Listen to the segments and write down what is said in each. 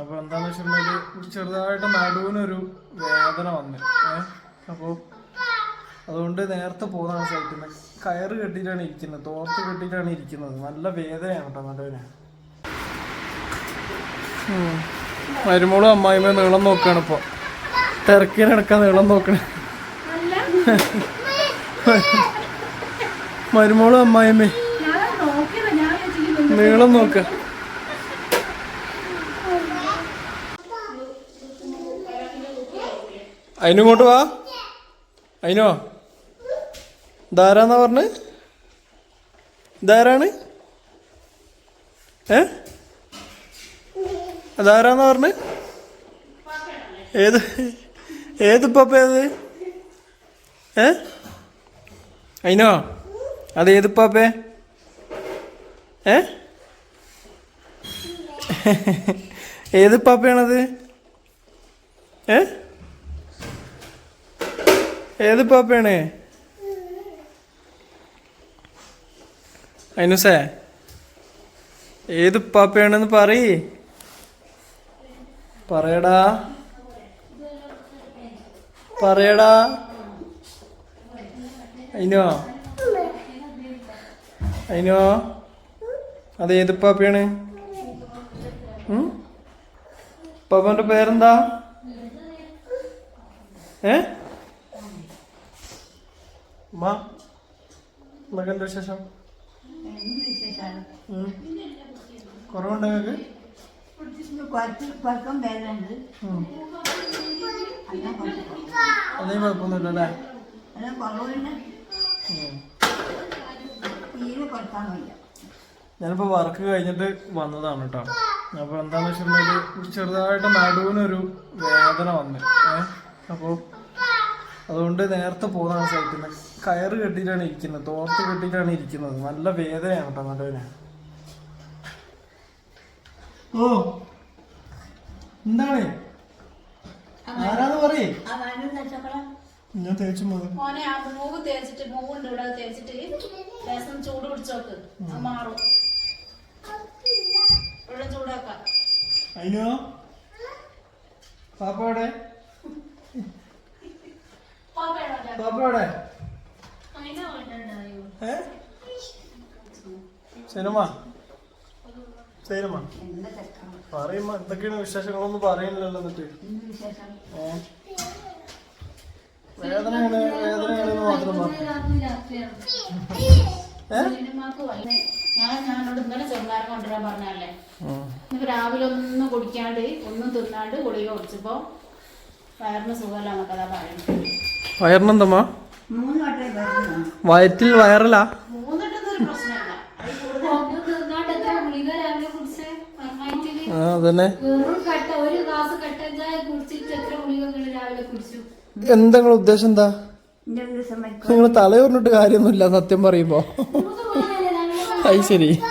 അപ്പോൾ എന്താണെന്ന് വെച്ചിട്ടുണ്ടെങ്കിൽ ചെറുതായിട്ട് നടുവിനൊരു വേദന വന്നു. ഏഹ് അപ്പോൾ അതുകൊണ്ട് നേരത്തെ പോകുന്നതാണ് സഹിക്കുന്നത് കയറ് കെട്ടിയിട്ടാണ് ഇരിക്കുന്നത്. തോർത്ത് കെട്ടിയിട്ടാണ് ഇരിക്കുന്നത്. നല്ല വേദനയാണ് കേട്ടോ നടുവിന്. മരുമോളും അമ്മായിമ്മ നീളം നോക്കുകയാണ് ഇപ്പോൾ തിരക്കിനടക്കാൻ നീളം നോക്കണേ. മരുമോളും അമ്മായിമ്മേ നീളം നോക്ക. അതിനിങ്ങോട്ട് വാ. അതിനോ ധാരാന്നാ പറഞ്ഞ്? ധാരാണ് ഏ? അതാരാന്നാ പറഞ്ഞ്? ഏത് ഏത് പപ്പ ഏത് ഏ? അതിനോ അത് ഏത് പാപ്പേ ഏ? ഏത് പാപ്പയാണത് ഏ? ഏത് പാപ്പയാണ് അനുസേ ഏത് പാപ്പയാണെന്ന് പറയ്. പറയടാ. പറയടാ. അയിനോ? അയിനോ? അത് ഏത് പാപ്പയാണ്? പാപ്പന്റെ പേരെന്താ? ഏ? ഉമ്മ എന്നൊക്കെ വിശേഷം. കുറവുണ്ടോ നിങ്ങൾക്ക് അതേ കുഴപ്പമൊന്നുമില്ല അല്ലേ? ഞാനിപ്പോൾ വർക്ക് കഴിഞ്ഞിട്ട് വന്നതാണ് കേട്ടോ അപ്പോൾ എന്താണെന്ന് വെച്ചിട്ടുണ്ടെങ്കിൽ ചെറുതായിട്ട് നടുവിനൊരു വേദന വന്നു. ഏഹ് അപ്പോൾ അതുകൊണ്ട് നേരത്തെ പോകുന്നതാണ് സഹിക്കുന്നത് കയറ് കെട്ടിയിട്ടാണ് ഇരിക്കുന്നത്. തോർത്ത് കെട്ടിയിട്ടാണ് ഇരിക്കുന്നത്. നല്ല വേദനയാണ് കേട്ടോ ഓ എന്താണ്? ആരാന്ന് പറയേ. ഞാൻ തേച്ചു മോനെ ആ മൂവ് തേച്ചിട്ട് മൂവുണ്ട് ഇവിടെ തേച്ചിട്ട്. ലേസം ചൂട് പിടിച്ചോക്ക്. മാറും. ചൂടാക്കാം. പാപ്പയുടെ പാപ്പയുടെ സിനിമ? സിനിമ? പറയുമ്പോ എന്തൊക്കെയാണ് വിശേഷങ്ങളൊന്നും പറയുന്നില്ലല്ലോ എന്നിട്ട്. വേദനയാണ് വേദനയാണെന്ന് മാത്രം പറഞ്ഞു ഞാൻ ഞാനോട് ഇന്നലെ ചെറുനാരം കൊണ്ടുവരാൻ പറഞ്ഞല്ലേ. ഇന്നിപ്പോ രാവിലെ ഒന്നും കുടിക്കാണ്ട് ഒന്നും തിന്നാണ്ട് ഗുളിക കുടിച്ചപ്പോ വയറിന് സുഖമല്ല അതാ പറയുന്നത്. വയറിനെന്തമ്മാ? വയറ്റിൽ വയറലാ? അതന്നെ. എന്താ ഉദ്ദേശം എന്താ? നിങ്ങൾ തലയോറിനിട്ട് കാര്യമൊന്നുമില്ല സത്യം പറയുമ്പോ. അത് ശരി.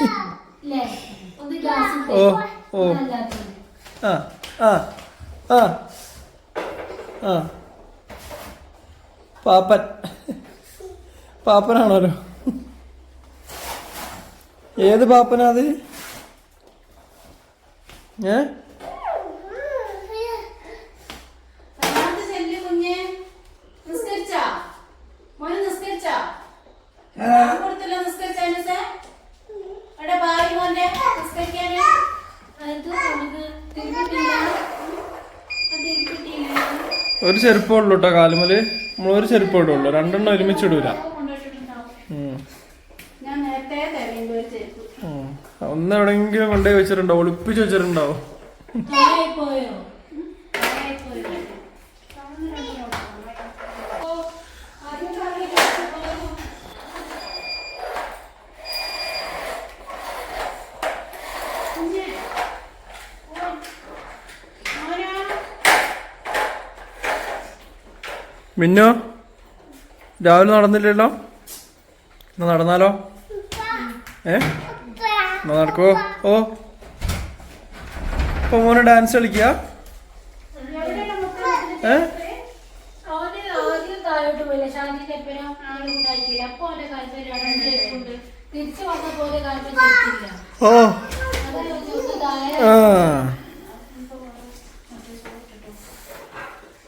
ഓ ഓ. ആ ആ ആ ആ. പാപ്പൻ. പാപ്പനാണല്ലോ. ഏത് പാപ്പനാ അത്? ഏ? ഒരു ചെരുപ്പുള്ളൂട്ടോ കാലുമൽ. നമ്മളൊരു ചെരുപ്പ് ഇടുള്ളൂ. രണ്ടെണ്ണം ഒരുമിച്ച് ഇടൂല. ഒന്ന് എവിടെയെങ്കിലും കൊണ്ടുപോയി വെച്ചിട്ടുണ്ടാവും ഒളിപ്പിച്ച് വെച്ചിട്ടുണ്ടാവും പോയോ പോയോ കുഞ്ഞെ. ഓ. മോനാ. മിന്നോ രാവിലെ നടന്നില്ലല്ലോ? എന്നാ നടന്നാലോ? ഏ? എന്നാ നടക്കോ ഓ. ഇപ്പൊ മോനെ ഡാൻസ് കളിക്കുക? ഏ? അപ്പൊ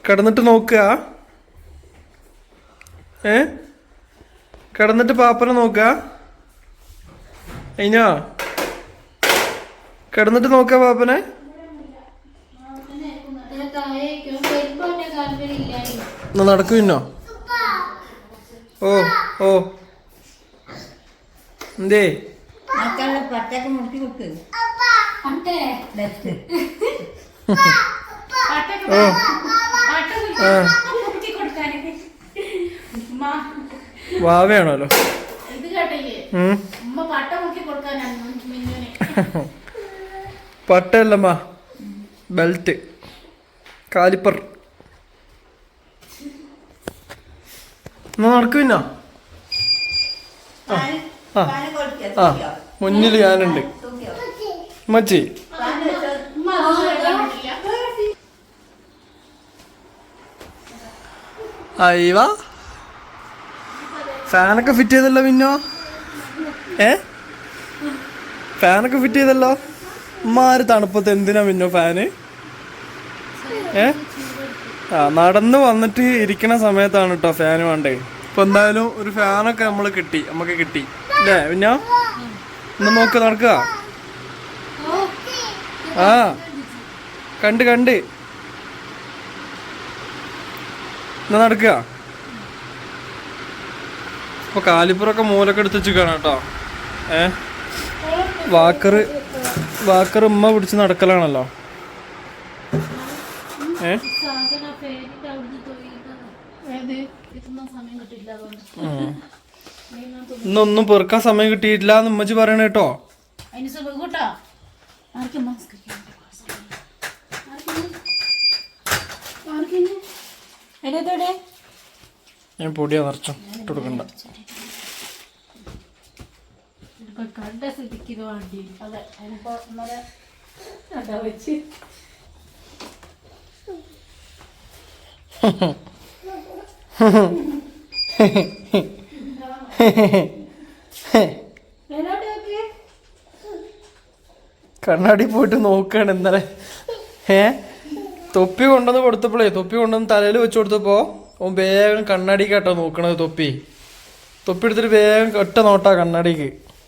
കിടന്നിട്ട് നോക്കുക. ഏ? കിടന്നിട്ട് പാപ്പനെ നോക്ക. അയിനോ? കിടന്നിട്ട് നോക്ക പാപ്പനെ. നടക്കു ഇന്നോ? ഓ ഓ. എന്തേ? പട്ടൊക്കെ മുട്ടി കൊടുക്ക്. ഓ ആ കുത്തി കൊടുക്കാനൊക്കെ ഉമ്മ വാവയാണല്ലോ ഇത് കേട്ടേ ഉം. ഉമ്മ പട്ട മുക്കി കൊടുക്കാനാണ് മിന്നുനെ. പട്ടല്ലമ്മ ബെൽറ്റ്. കാലിപ്പർ. എന്നാ നടക്കു പിന്നോ ആ. മുന്നിൽ ഞാനുണ്ട്. മച്ചി അയ്യവാ ഫാനൊക്കെ ഫിറ്റ് ചെയ്തല്ലോ പിന്നോ ഏ? ഫാനൊക്കെ ഫിറ്റ് ചെയ്തല്ലോ? ഉമ്മാര് തണുപ്പത്ത് എന്തിനാ പിന്നോ ഫാന്? ഏ? ആ നടന്ന് വന്നിട്ട് ഇരിക്കണ സമയത്താണ് കേട്ടോ ഫാന് വേണ്ടേ. ഇപ്പൊ എന്തായാലും ഒരു ഫാനൊക്കെ നമ്മൾ കിട്ടി നമുക്ക് കിട്ടി. അല്ലേ പിന്നോ ഒന്ന് നോക്ക് നടക്കുക. ആ കണ്ട് കണ്ട്. എന്നാ നടക്കുക. ഇപ്പൊ കാലിപ്പുറൊക്കെ മൂലൊക്കെ എടുത്ത് വെച്ചിക്കാണ് കേട്ടോ. ഏ? വാക്കറ് വാക്കർ ഉമ്മ പിടിച്ച് നടക്കലാണല്ലോ. ഏ. ഇന്നൊന്നും പെറുക്കാൻ സമയം കിട്ടിയിട്ടില്ല എന്ന് ഉമ്മച്ചി പറയണ കേട്ടോ. ഞാൻ പൊടിയാ നിറച്ചോ ഇട്ട് കൊടുക്കണ്ട. കണ്ട സ്ഥിതിക്ക് ഇത്. അതെ അതിനിപ്പോ ഇന്നലെ കണ്ടാ വെച്ച്. കണ്ണാടി പോയിട്ട് നോക്കാണ് ഇന്നലെ. ഏ? തൊപ്പി കൊണ്ടുവന്ന് കൊടുത്തപ്പോഴേ തൊപ്പി കൊണ്ടുവന്ന് തലയിൽ വെച്ച് കൊടുത്തപ്പോ ഓൻ വേഗം കണ്ണാടി കേട്ടോ നോക്കണത് തൊപ്പി. തൊപ്പി എടുത്തിട്ട് വേഗം ഒറ്റ നോട്ടാ കണ്ണാടിക്ക്.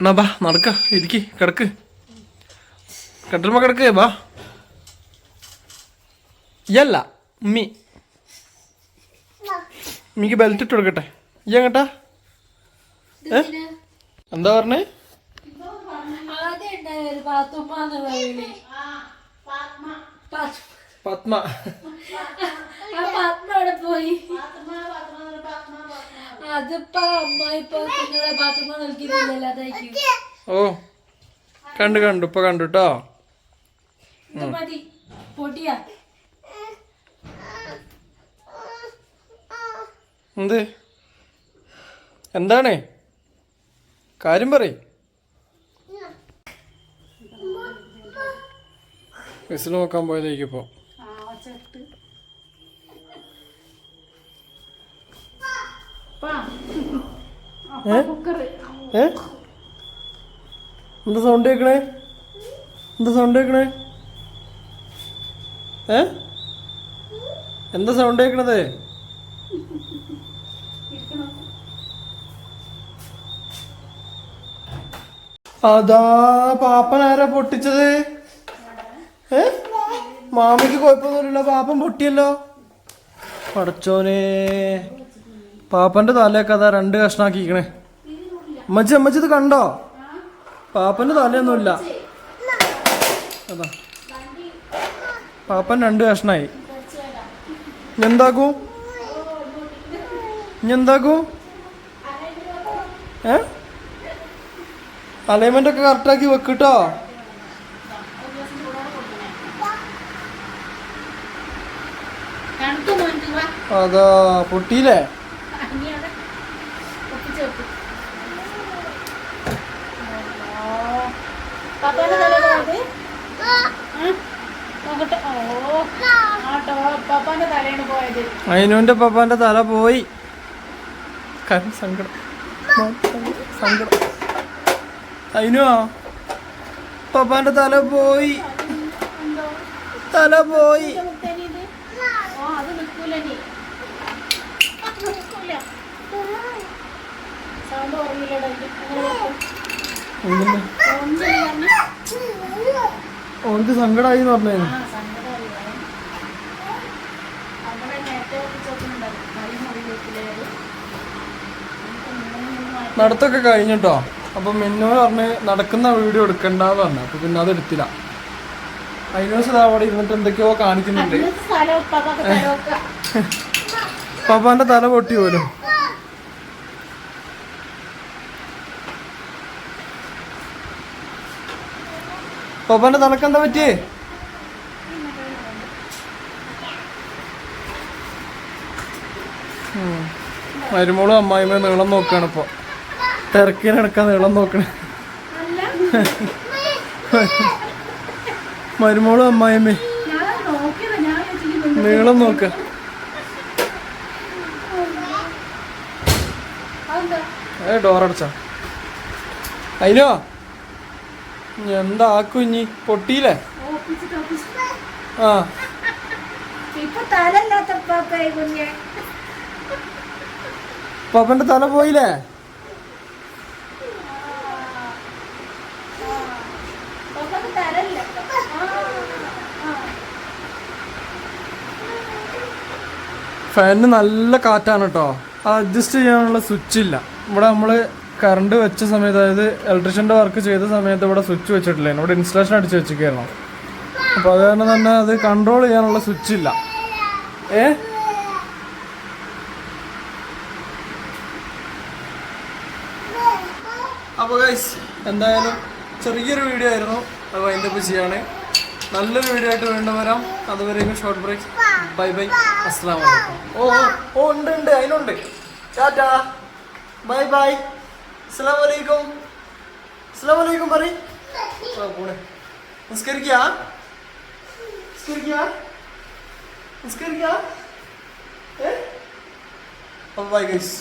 എന്നാ ബാ നടക്ക. ഇരിക്ക് കിടക്ക്. കട്ടിലുമ്പോ കിടക്ക് ബാ. ഇയല്ല ഉമ്മി. ഉമ്മിക്ക് ബെൽറ്റ് ഇട്ട് കൊടുക്കട്ടെ. ഈ എങ്ങട്ടാ? ഏ? എന്താ പറഞ്ഞേ? പത്മ. പാത്മ പോയി. അതിപ്പോ അമ്മ ഇപ്പൊ കുഞ്ഞോടെ പാത്തുമ്മ നിൽക്കുന്നില്ലല്ലോ അതായിരിക്കും ഓ കണ്ടു കണ്ടു ഇപ്പൊ കണ്ടു കേട്ടോ മതി. പൊടിയാ. എന്ത്? എന്താണ്? കാര്യം പറ വിസിൽ നോക്കാൻ പോയതായിരിക്കും ഇപ്പൊ. എന്താ സൗണ്ട് കേക്കണേ? എന്താ സൗണ്ട് കേക്കണേ? ഏ? എന്താ സൗണ്ട് കേക്കണത്? അതാ പാപ്പനാരാ പൊട്ടിച്ചത്? ഏ? മാമിക്ക് കുഴപ്പമൊന്നുമില്ലല്ലോ പാപ്പൻ പൊട്ടിയല്ലോ. പടച്ചോനെ പാപ്പന്റെ തലയൊക്കെ അതാ രണ്ട് കഷ്ണാക്കിക്കണേ അമ്മച്ചി അമ്മച്ചി ഇത് കണ്ടോ? പാപ്പന്റെ തലയൊന്നുമില്ല. അതാ. പാപ്പൻ രണ്ട് കഷ്ണായി. എന്താക്കൂ? ഇനി എന്താക്കൂ? ഏ? അലൈൻമെന്റ് ഒക്കെ കറക്റ്റാക്കി വെക്കിട്ടോ? അതാ പൊട്ടിയില്ലേ ഇനി അവിടെ ഒപ്പിച്ച് വെക്ക്. പപ്പാന്റെ നോക്കട്ടെ. ഓ ആട്ടോ പപ്പാന്റെ തലയാണ് പോയത്. അയിനുവിന്റെ പപ്പാന്റെ തല പോയി. കരം സങ്കടം. സങ്കടം. അയിനുവാ പപ്പാന്റെ തല പോയി. തല പോയി. ഓ അത് നിൽക്കൂല നീ നിൽക്കൂല. സൗണ്ട് കുറവില്ലടാ ഓനക്ക് സങ്കടമായി എന്ന് പറഞ്ഞു. നടത്തൊക്കെ കഴിഞ്ഞിട്ടോ? അപ്പൊ മിന്നു പറഞ്ഞ് നടക്കുന്ന വീഡിയോ എടുക്കണ്ടെന്ന് പറഞ്ഞു. അപ്പൊ പിന്നെ അത് എടുത്തില്ല. അതിനോസ് അവിടെ ഇരുന്നിട്ട് എന്തൊക്കെയോ കാണിക്കുന്നുണ്ട്. പപ്പാന്റെ തല പൊട്ടി പോലും. പപ്പാന്റെ തലക്ക് എന്താ പറ്റിയേ. മരുമോളും അമ്മായിമ്മ നീളം നോക്കാണ് ഇപ്പൊ. തിരക്കിനടക്കാൻ നീളം നോക്കണേ. മരുമോളും അമ്മായിമ്മേ. നീളം നോക്ക? ഏ ഡോറടച്ച അതിനോ എന്താക്കും ഇനി? പൊട്ടിയില്ലേ. ആ. കുഞ്ഞെ. പപ്പന്റെ തല പോയില്ലേ. ഫാനിന് നല്ല കാറ്റാണ് കേട്ടോ. അഡ്ജസ്റ്റ് ചെയ്യാനുള്ള സ്വിച്ച് ഇല്ല. ഇവിടെ നമ്മൾ കറണ്ട് വെച്ച സമയത്ത് അതായത് ഇലക്ട്രീഷ്യന്റെ വർക്ക് ചെയ്ത സമയത്ത് ഇവിടെ സ്വിച്ച് വെച്ചിട്ടില്ല. ഇവിടെ ഇൻസ്റ്റലേഷൻ അടിച്ച് വെച്ചിരിക്കുകയായിരുന്നു. അപ്പോൾ അത് കാരണം തന്നെ അത് കൺട്രോൾ ചെയ്യാനുള്ള സ്വിച്ച് ഇല്ല. ഏ? അപ്പോൾ ഗൈസ് എന്തായാലും ചെറിയൊരു വീഡിയോ ആയിരുന്നു. അത് വൈൻഡപ്പ് ചെയ്യാണ്. നല്ലൊരു വീഡിയോ ആയിട്ട് വീണ്ടും വരാം. അതുവരെയും ഷോർട്ട് ബ്രേക്ക് ബൈ ബൈ അസ്സാം വലൈക്കും ഓ, ഓ ഉണ്ട് ഉണ്ട് അതിനുണ്ട്. ടാറ്റാ. ബൈ ബൈ അസ്സാം വലൈക്കും അസ്സാം വലൈക്കും പറ പോണേ നിസ്കരിക്കാ നിസ്കരിക്കാ നിസ്കരിക്കാ ഏ അപ്പോൾ ബൈ ഗൈസ്